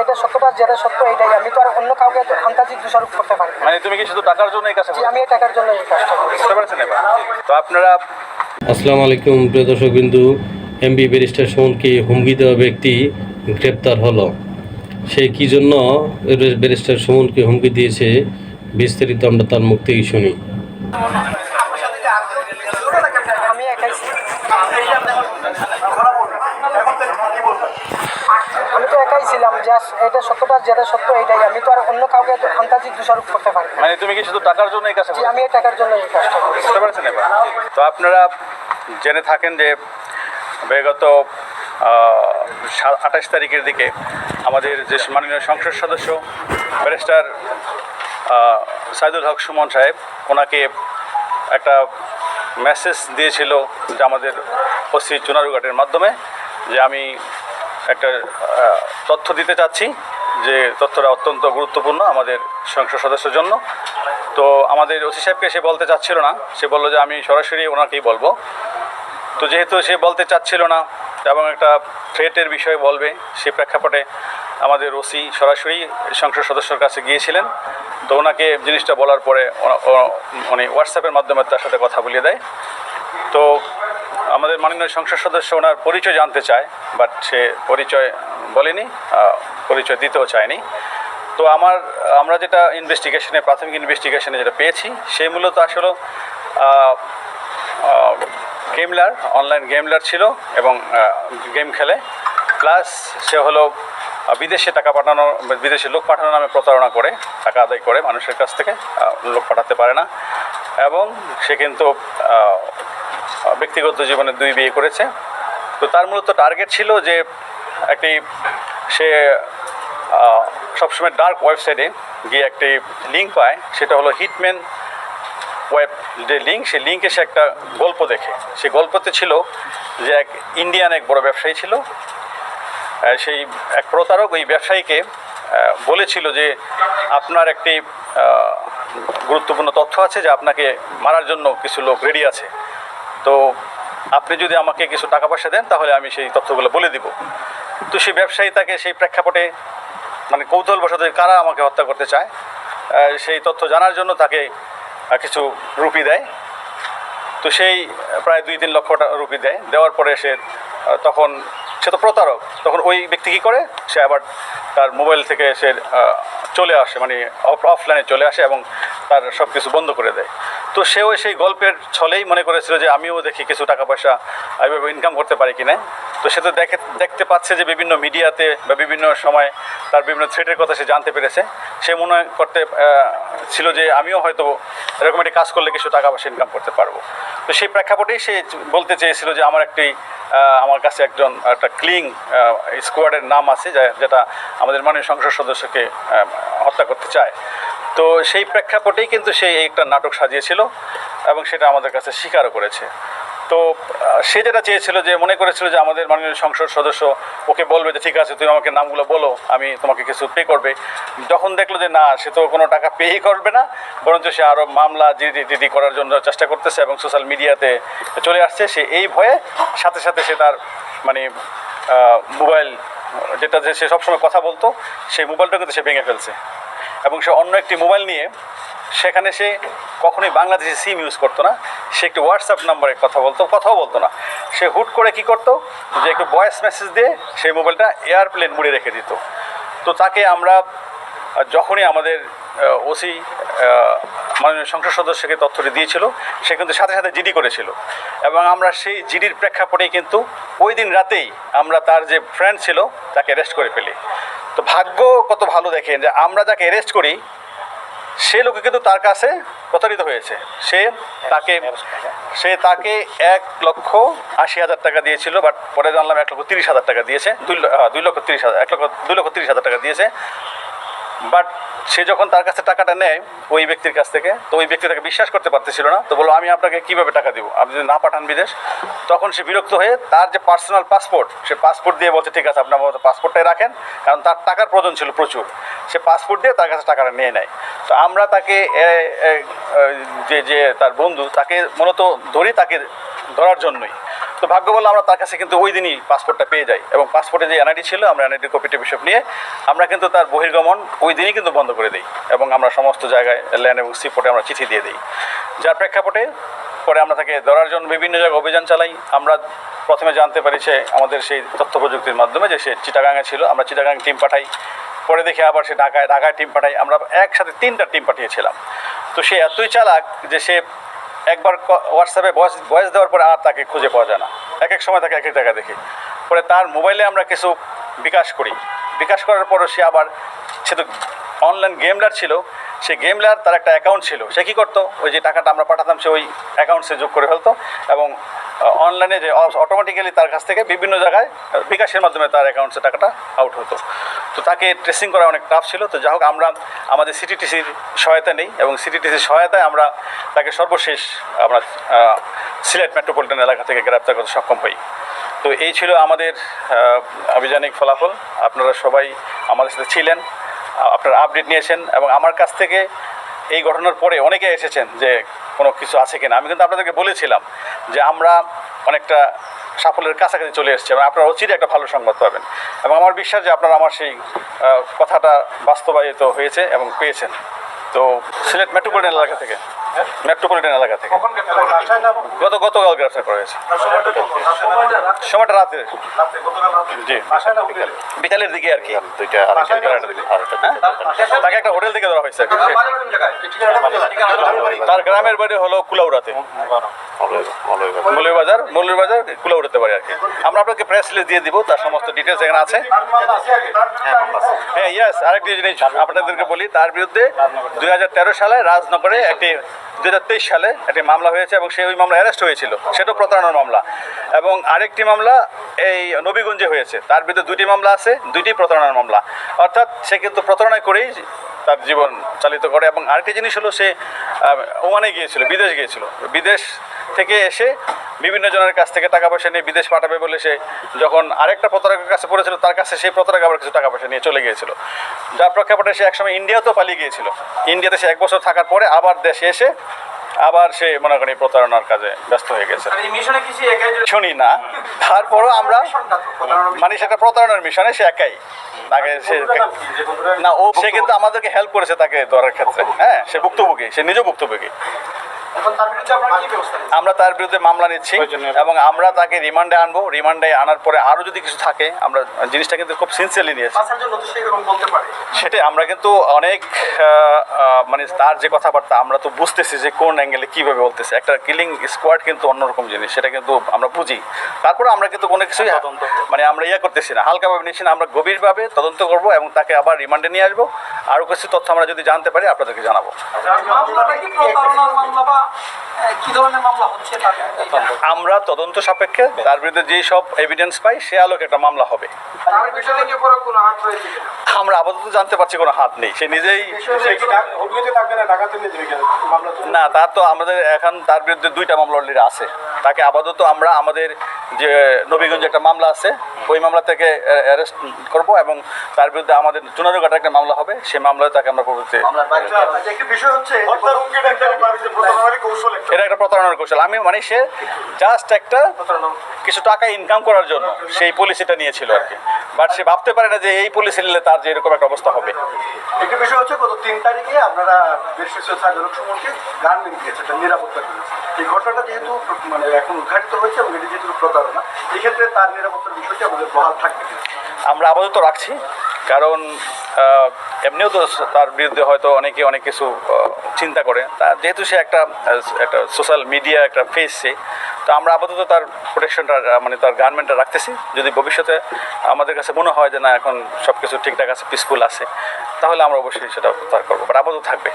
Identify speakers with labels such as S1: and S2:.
S1: এটা সত্যটা যেটা সত্য এটাই। আমি তো আর অন্য কাউকে আন্তাজিক দোষারোপ করতে পারি
S2: মানে তুমি কি শুধু টাকার জন্য এই কাজটা
S1: আমি এই টাকার জন্য এই কাজটা করি।
S2: বুঝতে পারছেন এবার? তো আপনারা
S3: আসসালামু আলাইকুম প্রিয় দর্শক বিন্দু। এমবি ব্যারিস্টার সুমনকে হুমকি দেওয়া ব্যক্তি গ্রেপ্তার হলো। সে কি জন্য ব্যারিস্টার সুমনকে হুমকি দিয়েছে বিস্তারিত আমরা তার মুখ থেকেই শুনি।
S1: আমি একাই ছিলাম। আমি তো একাই ছিলাম জাস্ট এটা সত্যটা যেটা সত্য এটাই আমি তো আর অন্য কাউকে তো আন্তাজিক দোষারোপ করতে পারি
S2: মানে তুমি কি শুধু টাকার জন্য এই কাজটা?
S1: আমি এই টাকার জন্য এই কাজটা
S2: বুঝতে পারছেন এবার তো আপনারা জেনে থাকেন যে বিগত আঠাশ তারিখের দিকে আমাদের যে মাননীয় সংসদ সদস্য ব্যারিস্টার সাইদুল হক সুমন সাহেব ওনাকে একটা মেসেজ দিয়েছিল যে আমাদের ওসি চুনারুঘাটের মাধ্যমে যে আমি একটা তথ্য দিতে চাচ্ছি যে তথ্যটা অত্যন্ত গুরুত্বপূর্ণ আমাদের সংসদ সদস্যের জন্য। তো আমাদের ওসি সাহেবকে সে বলতে চাচ্ছিল না। সে বলল যে আমি সরাসরি ওনাকেই বলব। তো যেহেতু সে বলতে চাচ্ছিল না এবং একটা থ্রেটের বিষয়ে বলবে, সে প্রেক্ষাপটে আমাদের ওসি সরাসরি সংসদ সদস্যর কাছে গিয়েছিলেন। তো ওনাকে জিনিসটা বলার পরে উনি হোয়াটসঅ্যাপের মাধ্যমে তার সাথে কথা বলিয়ে দেয়। তো আমাদের মাননীয় সংসদ সদস্য ওনার পরিচয় জানতে চায় বাট সে পরিচয় বলেনি পরিচয় দিতেও চায়নি। তো আমার, আমরা যেটা ইনভেস্টিগেশনে প্রাথমিক ইনভেস্টিগেশনে যেটা পেয়েছি সে মূলত আসলে গেমলার অনলাইন গেমলার ছিল এবং গেম খেলে। প্লাস সে হলো বিদেশে টাকা পাঠানো, বিদেশে লোক পাঠানো নামে প্রতারণা করে, টাকা আদায় করে মানুষের কাছ থেকে লোক পাঠাতে পারে না। এবং সে কিন্তু ব্যক্তিগত জীবনে দুই বিয়ে করেছে। তো তার মূলত টার্গেট ছিল যে একটি, সে সবসময় ডার্ক ওয়েবসাইটে গিয়ে একটি লিঙ্ক পায়, সেটা হলো হিটম্যান ওয়েব যে লিঙ্ক সেই লিঙ্কে সে একটা গল্প দেখে। সেই গল্পতে ছিল যে এক ইন্ডিয়ান এক বড় ব্যবসায়ী ছিল সেই এক প্রতারক ওই ব্যবসায়ীকে বলেছিল যে আপনার একটি গুরুত্বপূর্ণ তথ্য আছে যে আপনাকে মারার জন্য কিছু লোক রেডি আছে। তো আপনি যদি আমাকে কিছু টাকা পয়সা দেন, তাহলে আমি সেই তথ্যগুলো বলে দিব। তো সেই ব্যবসায়ী তাকে সেই প্রেক্ষাপটে মানে কৌতূহলবশত কারা আমাকে হত্যা করতে চায় সেই তথ্য জানার জন্য তাকে কিছু রুপি দেয়। তো সেই প্রায় দুই তিন লক্ষ রুপি দেয়। দেওয়ার পরে সে তখন সে তো প্রতারক। তখন ওই ব্যক্তি কী করে? সে আবার তার মোবাইল থেকে সে চলে আসে মানে অফলাইনে চলে আসে এবং তার সব কিছু বন্ধ করে দেয়। তো সেও সেই গল্পের ছলেই মনে করেছিল যে আমিও দেখি কিছু টাকা পয়সা এইভাবে ইনকাম করতে পারি কিনা। তো সে তো দেখে, দেখতে পাচ্ছে যে বিভিন্ন মিডিয়াতে বা বিভিন্ন সময় তার বিভিন্ন থ্রেটের কথা সে জানতে পেরেছে। সে মনে করতে ছিল যে আমিও হয়তো এরকম একটি কাজ করলে কিছু টাকা পয়সা ইনকাম করতে পারব। তো সেই প্রেক্ষাপটেই সে বলতে চেয়েছিল যে আমার একটি আমার কাছে একজন, একটা ক্লিং স্কোয়াডের নাম আছে যেটা আমাদের মাননীয় সংসদ সদস্যকে হত্যা করতে চায়। তো সেই প্রেক্ষাপটেই কিন্তু সে একটা নাটক সাজিয়েছিল এবং সেটা আমাদের কাছে স্বীকারও করেছে। তো সে যেটা চেয়েছিল যে, মনে করেছিল যে, আমাদের মাননীয় সংসদ সদস্য ওকে বলবে যে, ঠিক আছে, তুমি আমাকে নামগুলো বলো, আমি তোমাকে কিছু পে করবে। যখন দেখল যে, না, সে তো কোনো টাকা পেই করবে না, বরঞ্চ সে আরও মামলা জিডি টিডি করার জন্য চেষ্টা করতেছে এবং সোশ্যাল মিডিয়াতে চলে আসছে। সে এই ভয়ে সাথে সাথে সে তার মানে মোবাইল যেটা যে সে সবসময় কথা বলতো, সেই মোবাইলটা কিন্তু সে ভেঙে ফেলছে। এবং সে অন্য একটি মোবাইল নিয়ে সেখানে সে কখনোই বাংলাদেশে সিম ইউজ করতো না। সে একটি হোয়াটসঅ্যাপ নাম্বারে কথা বলতো, কথাও বলতো না। সে হুট করে কি করতো যে একটু ভয়েস মেসেজ দিয়ে সেই মোবাইলটা এয়ারপ্লেন মুড়ে রেখে দিত। তো তাকে আমরা যখনই আমাদের ওসি মাননীয় সংসদ সদস্যকে তথ্যটি দিয়েছিল, সে কিন্তু সাথে সাথে জিডি করেছিল। এবং আমরা সেই জিডির প্রেক্ষাপটেই কিন্তু ওই দিন রাতেই আমরা তার যে ফ্রেন্ড ছিল তাকে অ্যারেস্ট করে ফেলি। তো ভাগ্য কত ভালো দেখেন যে আমরা যাকে অ্যারেস্ট করি, সে লোকে কিন্তু তার কাছে প্রতারিত হয়েছে। সে তাকে সে তাকে এক লক্ষ আশি হাজার টাকা দিয়েছিল বাট পরে জানলাম এক লক্ষ তিরিশ হাজার টাকা দিয়েছে, দুই দুই লক্ষ তিরিশ হাজার, এক লক্ষ, দুই লক্ষ তিরিশ হাজার টাকা দিয়েছে। বাট সে যখন তার কাছে টাকাটা নেয়, ওই ব্যক্তির কাছ থেকে, তো ওই ব্যক্তি তাকে বিশ্বাস করতে পারতেছিল না। তো বলল, আমি আপনাকে কীভাবে টাকা দিব? আপনি যদি না পাঠান বিদেশ? তখন সে বিরক্ত হয়ে তার যে পার্সোনাল পাসপোর্ট সে পাসপোর্ট দিয়ে বলছে, ঠিক আছে আপনার মতো পাসপোর্টটাই রাখেন। কারণ তার টাকার প্রয়োজন ছিল প্রচুর। সে পাসপোর্ট দিয়ে তার কাছে টাকাটা নিয়ে নেয়। তো আমরা তাকে যে যে তার বন্ধু, তাকে মূলত ধরি তাকে ধরার জন্যই। তো ভাগ্য বলে আমরা তার কাছে কিন্তু ওই দিনই পাসপোর্টটা পেয়ে যাই এবং পাসপোর্টে যে এনআইডি ছিল, আমরা এনআইডি কপিটি বিশপ নিয়ে আমরা কিন্তু তার বহির্গমন ওই দিনই কিন্তু বন্ধ করে দিই এবং আমরা সমস্ত জায়গায় ল্যান্ড এবং সিপোর্টে আমরা চিঠি দিয়ে দিই। যার প্রেক্ষাপটে পরে আমরা তাকে ধরার জন্য বিভিন্ন জায়গায় অভিযান চালাই। আমরা প্রথমে জানতে পারি সে আমাদের সেই তথ্য প্রযুক্তির মাধ্যমে যে সে চিটাগাঙে ছিল। আমরা চিটাগাং টিম পাঠাই। পরে দেখে আবার সে ঢাকায় ঢাকায় টিম পাঠাই। আমরা একসাথে তিনটা টিম পাঠিয়েছিলাম। তো সে এতই চালাক যে সে একবার হোয়াটসঅ্যাপে ভয়েস ভয়েস দেওয়ার পরে আর তাকে খুঁজে পাওয়া যায় না। এক এক সময় তাকে এক এক জায়গায় দেখি। পরে তার মোবাইলে আমরা কিছু বিকাশ করি। বিকাশ করার পরও সে আবার, সে তো অনলাইন গেমলার ছিল। সে গেমলার তার একটা অ্যাকাউন্ট ছিল। সে কী করতো? ওই যে টাকাটা আমরা পাঠাতাম, সে ওই অ্যাকাউন্টসে যোগ করে ফেলতো। এবং অনলাইনে যে অটোমেটিক্যালি তার কাছ থেকে বিভিন্ন জায়গায় বিকাশের মাধ্যমে তার অ্যাকাউন্টসে টাকাটা আউট হতো। তো তাকে ট্রেসিং করা অনেক টাফ ছিল। তো যাই হোক আমরা আমাদের সিটিটিসির সহায়তা নেই এবং সিটিটিসির সহায়তায় আমরা তাকে সর্বশেষ আমরা সিলেট মেট্রোপলিটন এলাকা থেকে গ্রেপ্তার করতে সক্ষম হই। তো এই ছিল আমাদের আহ, আভিযানিক ফলাফল। আপনারা সবাই আমাদের সাথে ছিলেন আপনারা আপডেট নিয়েছেন এবং আমার কাছ থেকে এই ঘটনার পরে অনেকে এসেছেন যে কোনো কিছু আছে কিনা। আমি কিন্তু আপনাদেরকে বলেছিলাম যে আমরা অনেকটা সাফল্যের কাছাকাছি চলে এসেছে এবং আপনারা অচিরে একটা ভালো সংবাদ পাবেন। এবং আমার বিশ্বাস যে আপনারা আমার সেই কথাটা বাস্তবায়িত হয়েছে এবং পেয়েছেন। তো সিলেট মেট্রোপলিটন এলাকা থেকে। মেট্রোপলিটন এলাকা থেকে। গত গতকাল গ্রেফতার করা হয়েছে সময়টা রাতে জি। বিকালের দিকে আর কি।
S4: দুইটা
S2: হ্যাঁ? তাকে একটা হোটেল থেকে ধরা হয়েছে তার গ্রামের বাড়ি হলো কুলাউড়াতে। মৌলভীবাজার মৌলভীবাজার কুলাউড়াতে বাড়ি আর কি। আমরা আপনাকে প্রেস লিস্ট দিয়ে দিব তার সমস্ত ডিটেলস এখানে আছে। হ্যাঁ ইয়েস আরেকটি জিনিস আপনাদেরকে বলি তার বিরুদ্ধে দুই হাজার তেরো সালে রাজনগরে একটি দু হাজার তেইশ সালে একটি মামলা হয়েছে এবং সে ওই মামলা অ্যারেস্ট হয়েছিল। সেটাও প্রতারণার মামলা। এবং আরেকটি মামলা এই নবীগঞ্জে হয়েছে। তার বিরুদ্ধে দুটি মামলা আছে দুটি প্রতারণার মামলা। অর্থাৎ সে কিন্তু প্রতারণা করেই তার জীবন চালিত করে এবং আরেকটি জিনিস হলো সে ওমানে গিয়েছিল, বিদেশ গিয়েছিল। বিদেশ থেকে এসে বিভিন্ন জনের কাছ থেকে টাকা পয়সা নিয়ে বিদেশ পাঠাবে বলে সে যখন আরেকটা প্রতারকের কাছে পড়েছিল, তার কাছে সেই প্রতারক আবার কিছু টাকা পয়সা নিয়ে চলে গিয়েছিল। যার প্রেক্ষাপটে সে একসময় ইন্ডিয়াতেও পালিয়ে গিয়েছিল। ইন্ডিয়াতে সে এক বছর থাকার পরে আবার দেশে এসে আবার সে মনে করি প্রতারণার কাজে ব্যস্ত হয়ে গেছে? শুনি না। তারপরও আমরা মানে সেটা প্রতারণার মিশনে সে একাই। তাকে সে না ও সে কিন্তু আমাদেরকে হেল্প করেছে তাকে ধরার ক্ষেত্রে। হ্যাঁ সে ভুক্তভোগী সে নিজেও ভুক্তভোগী। আমরা তার বিরুদ্ধে মামলা নিচ্ছি এবং আমরা তাকে রিমান্ডে আনব। রিমান্ডে আনার পরে আরও যদি কিছু থাকে আমরা জিনিসটা কিন্তু খুব সিনসিয়ারলি নিয়েছি সেটাই আমরা কিন্তু অনেক মানে তার যে কথাবার্তা আমরা তো বুঝতেছি যে কোন অ্যাঙ্গেলে কীভাবে বলতেছে। একটা কিলিং স্কোয়াড কিন্তু অন্যরকম জিনিস সেটা কিন্তু আমরা বুঝি। তারপরে আমরা কিন্তু কোনো কিছুই মানে আমরা ইয়ে করতেছি না। হালকাভাবে নিচ্ছি না আমরা গভীরভাবে তদন্ত করব এবং তাকে আবার রিমান্ডে নিয়ে আসব। আরও কিছু তথ্য আমরা যদি জানতে পারি আপনাদেরকে জানাব।
S1: মামলাটা কি ধরনের মামলা হচ্ছে এটা?
S2: আমরা তদন্ত সাপেক্ষে তার বিরুদ্ধে যেই সব এভিডেন্স পাই সে আলোকে একটা মামলা হবে? আমরা আপাতত জানতে পারছি কোনো হাত নেই। সে নিজেই না তার তো আমাদের এখন তার বিরুদ্ধে দুইটা মামলা অলরেডি আছে। তাকে আপাতত আমরা আমাদের যে নবীগঞ্জে একটা মামলা আছে ওই মামলা থেকে অ্যারেস্ট করব এবং তার বিরুদ্ধে আমাদের চুনারুঘাটে একটা মামলা হবে সেই মামলায় তাকে আমরা প্রভৃতি
S1: একটি বিষয় হচ্ছে
S2: এটা একটা প্রতারণার কৌশল। আমি মানে সে জাস্ট একটা কিছু টাকা ইনকাম করার জন্য সেই পলিসিটা নিয়েছিল আর কি। বাট সে ভাবতে পারে না যে এই পুলিশ নিলে তার যে এরকম একটা অবস্থা হবে।
S5: একটি বিষয় হচ্ছে গত তিন তারিখে আপনারা বেশ কিছু সাধারণ সম্পর্কে গান দিয়েছে একটা নিরাপত্তা দিয়েছে। এই ঘটনাটা যেহেতু মানে এখন উদ্ঘাটিত হয়েছে এবং এটি যেহেতু প্রতারণা এই ক্ষেত্রে তার নিরাপত্তার বিষয়টি আমাদের বহাল থাকবে
S2: আমরা আপাতত রাখছি কারণ আহ, এমনিও তো তার বিরুদ্ধে হয়তো অনেকে অনেক কিছু চিন্তা করে। তা যেহেতু সে একটা একটা সোশ্যাল মিডিয়া একটা ফেস সে, তো আমরা আপাতত তার প্রোটেকশনটা মানে তার গার্মেন্টটা রাখতেছি। যদি ভবিষ্যতে আমাদের কাছে মনে হয় যে, না, এখন সব কিছু ঠিকঠাক আছে পিসফুল আছে, তাহলে আমরা অবশ্যই সেটা তার করব। বাট আপাতত থাকবে।